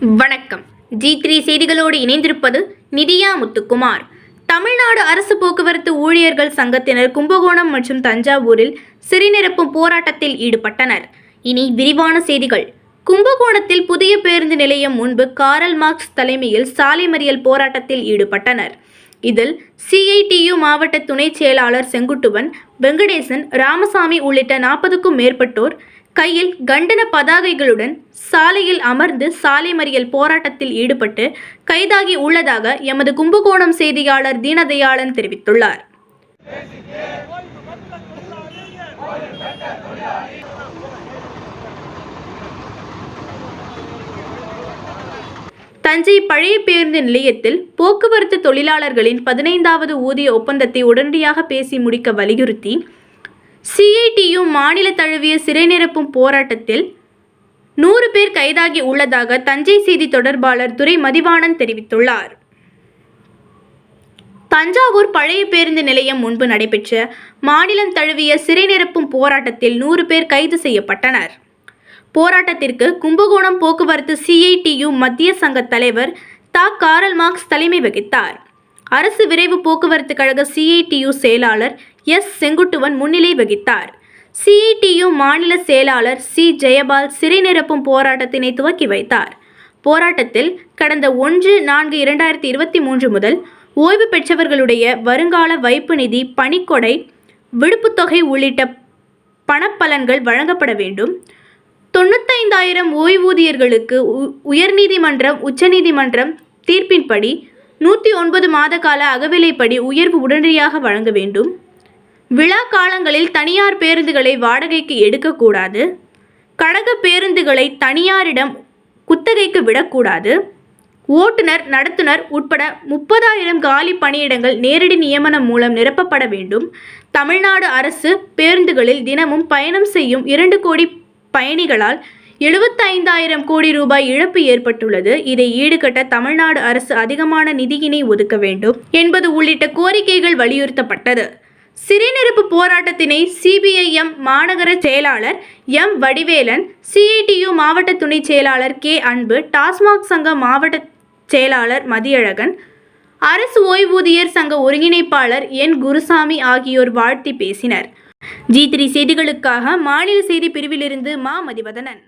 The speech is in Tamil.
வணக்கம். ஜி த்ரீ செய்திகளோடு இணைந்திருப்பது நிதியா முத்துக்குமார். தமிழ்நாடு அரசு போக்குவரத்து ஊழியர்கள் சங்கத்தினர் கும்பகோணம் மற்றும் தஞ்சாவூரில் சிறுநிரப்பும் போராட்டத்தில் ஈடுபட்டனர். இனி விரிவான செய்திகள். கும்பகோணத்தில் புதிய பேருந்து நிலையம் முன்பு காரல் மார்க்ஸ் தலைமையில் சாலை மறியல் போராட்டத்தில் ஈடுபட்டனர். இதில் சிஐடியு மாவட்ட துணைச் செயலாளர் செங்குட்டுவன் வெங்கடேசன் ராமசாமி உள்ளிட்ட நாற்பதுக்கும் மேற்பட்டோர் கையில் கண்டன பதாகைகளுடன் சாலையில் அமர்ந்து சாலை மறியல் போராட்டத்தில் ஈடுபட்டு கைதாகி உள்ளதாக எமது கும்பகோணம் செய்தியாளர் தீனதயாளன் தெரிவித்துள்ளார். தஞ்சை பழைய பேருந்து நிலையத்தில் போக்குவரத்து தொழிலாளர்களின் பதினைந்தாவது ஊதிய ஒப்பந்தத்தை உடனடியாக பேசி முடிக்க வலியுறுத்தி சிஐடியு மாநில தழுவிய சிறை நிரப்பும் போராட்டத்தில் நூறு பேர் கைதாகி உள்ளதாக தஞ்சை செய்தி தொடர்பாளர் துரை மதிவாணன் தெரிவித்துள்ளார். தஞ்சாவூர் பழைய பேருந்து நிலையம் முன்பு நடைபெற்ற மாநிலம் தழுவிய சிறை நிரப்பும் போராட்டத்தில் நூறு பேர் கைது செய்யப்பட்டனர். போராட்டத்திற்கு கும்பகோணம் போக்குவரத்து சிஐடியு மத்திய சங்க தலைவர் தா. காரல் மார்க்ஸ் தலைமை வகித்தார். அரசு விரைவு போக்குவரத்து கழக சிஐடியு செயலாளர் எஸ். செங்குட்டுவன் முன்னிலை வகித்தார். சிஇடியு மாநில செயலாளர் சி. ஜெயபால் சிறை நிரப்பும் போராட்டத்தினை துவக்கி வைத்தார். போராட்டத்தில் கடந்த ஒன்று நான்கு இரண்டாயிரத்தி இருபத்தி மூன்று முதல் ஓய்வு பெற்றவர்களுடைய வருங்கால வைப்பு நிதி பணிக்கொடை விடுப்புத் தொகை உள்ளிட்ட பணப்பலன்கள் வழங்கப்பட வேண்டும். தொண்ணூத்தைந்தாயிரம் ஓய்வூதியர்களுக்கு உ- உயர்நீதிமன்றம் உச்சநீதிமன்றம் தீர்ப்பின்படி நூற்றி ஒன்பது மாத கால அகவிலைப்படி உயர்வு உடனடியாக வழங்க வேண்டும். விழா காலங்களில் தனியார் பேருந்துகளை வாடகைக்கு எடுக்கக்கூடாது. கழக பேருந்துகளை தனியாரிடம் குத்தகைக்கு விடக்கூடாது. ஓட்டுநர் நடத்துனர் உட்பட முப்பதாயிரம் காலி பணியிடங்கள் நேரடி நியமனம் மூலம் நிரப்பப்பட வேண்டும். தமிழ்நாடு அரசு பேருந்துகளில் தினமும் பயணம் செய்யும் இரண்டு கோடி பயணிகளால் எழுபத்தைந்தாயிரம் கோடி ரூபாய் இழப்பு ஏற்பட்டுள்ளது. இதை ஈடுகட்ட தமிழ்நாடு அரசு அதிகமான நிதியினை ஒதுக்க வேண்டும் என்பது உள்ளிட்ட கோரிக்கைகள் வலியுறுத்தப்பட்டது. சிறைநிரப்பு போராட்டத்தினை சிபிஐஎம் மாநகர செயலாளர் எம் வடிவேலன் சிஐடியு மாவட்ட துணைச் செயலாளர் கே அன்பு டாஸ்மாக் சங்க மாவட்ட செயலாளர் மதியழகன் அரசு ஓய்வூதியர் சங்க ஒருங்கிணைப்பாளர் என் குருசாமி ஆகியோர் வாழ்த்தி பேசினர். ஜி த்ரீ செய்திகளுக்காக மாநில செய்தி பிரிவிலிருந்து மா மதிவதனன்.